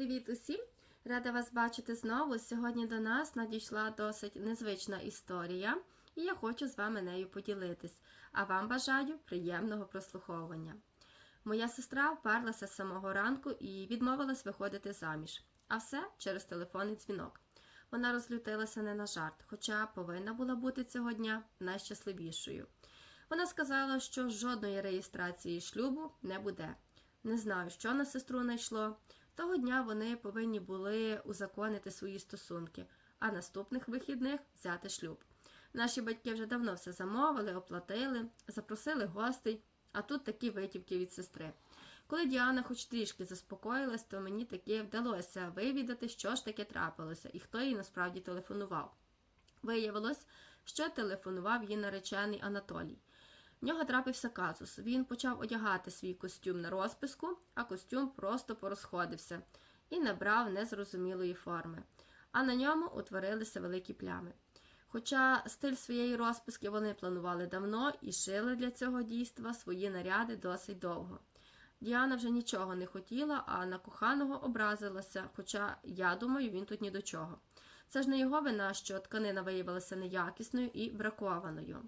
Привіт усім! Рада вас бачити знову. Сьогодні до нас надійшла досить незвична історія, і я хочу з вами нею поділитись. А вам бажаю приємного прослуховування. Моя сестра вперлася з самого ранку і відмовилась виходити заміж, а все через телефонний дзвінок. Вона розлютилася не на жарт, хоча повинна була бути цього дня найщасливішою. Вона сказала, що жодної реєстрації шлюбу не буде. Не знаю, що на сестру найшло. Того дня вони повинні були узаконити свої стосунки, а наступних вихідних взяти шлюб. Наші батьки вже давно все замовили, оплатили, запросили гостей, а тут такі витівки від сестри. Коли Діана хоч трішки заспокоїлась, то мені таки вдалося вивідати, що ж таке трапилося і хто їй насправді телефонував. Виявилось, що телефонував їй наречений Анатолій. В нього трапився казус. Він почав одягати свій костюм на розписку, а костюм просто порозходився і набрав незрозумілої форми. А на ньому утворилися великі плями. Хоча стиль своєї розписки вони планували давно і шили для цього дійства свої наряди досить довго. Діана вже нічого не хотіла, а на коханого образилася, хоча, я думаю, він тут ні до чого. Це ж не його вина, що тканина виявилася неякісною і бракованою.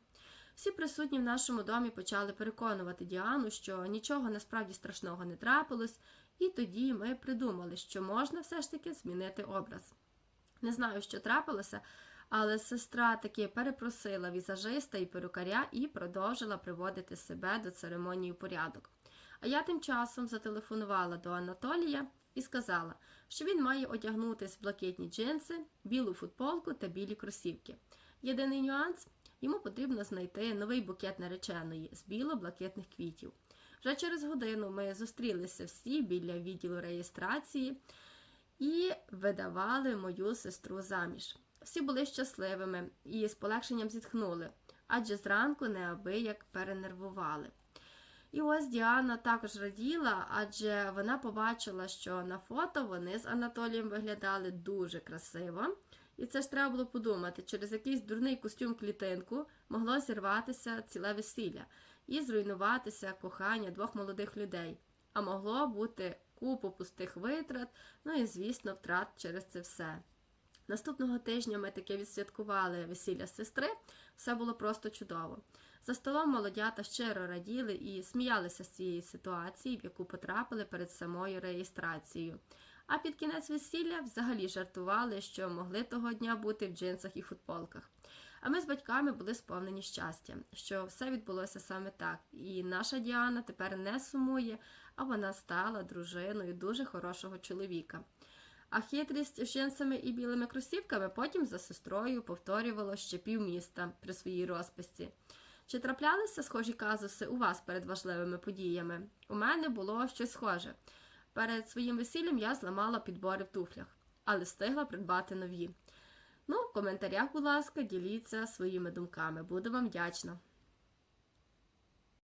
Всі присутні в нашому домі почали переконувати Діану, що нічого насправді страшного не трапилось, і тоді ми придумали, що можна все ж таки змінити образ. Не знаю, що трапилося, але сестра таки перепросила візажиста і перукаря і продовжила приводити себе до церемонії у порядок. А я тим часом зателефонувала до Анатолія і сказала, що він має одягнутись в блакитні джинси, білу футболку та білі кросівки. Єдиний нюанс йому потрібно знайти новий букет нареченої з біло-блакитних квітів. Вже через годину ми зустрілися всі біля відділу реєстрації і видавали мою сестру заміж. Всі були щасливими і з полегшенням зітхнули, адже зранку неабияк перенервували. І ось Діана також раділа, адже вона побачила, що на фото вони з Анатолієм виглядали дуже красиво. І це ж треба було подумати, через якийсь дурний костюм клітинку могло зірватися ціле весілля і зруйнуватися кохання двох молодих людей. А могло бути купу пустих витрат, ну і, звісно, втрат через це все. Наступного тижня ми таки відсвяткували весілля сестри, все було просто чудово. За столом молодята щиро раділи і сміялися з цієї ситуації, в яку потрапили перед самою реєстрацією. А під кінець весілля взагалі жартували, що могли того дня бути в джинсах і футболках. А ми з батьками були сповнені щастя, що все відбулося саме так. І наша Діана тепер не сумує, а вона стала дружиною дуже хорошого чоловіка. А хитрість з джинсами і білими кросівками потім за сестрою повторювало ще півміста при своїй розписці. Чи траплялися схожі казуси у вас перед важливими подіями? У мене було щось схоже. Перед своїм весіллям я зламала підбори в туфлях, але встигла придбати нові. Ну, в коментарях, будь ласка, діліться своїми думками. Буду вам вдячна.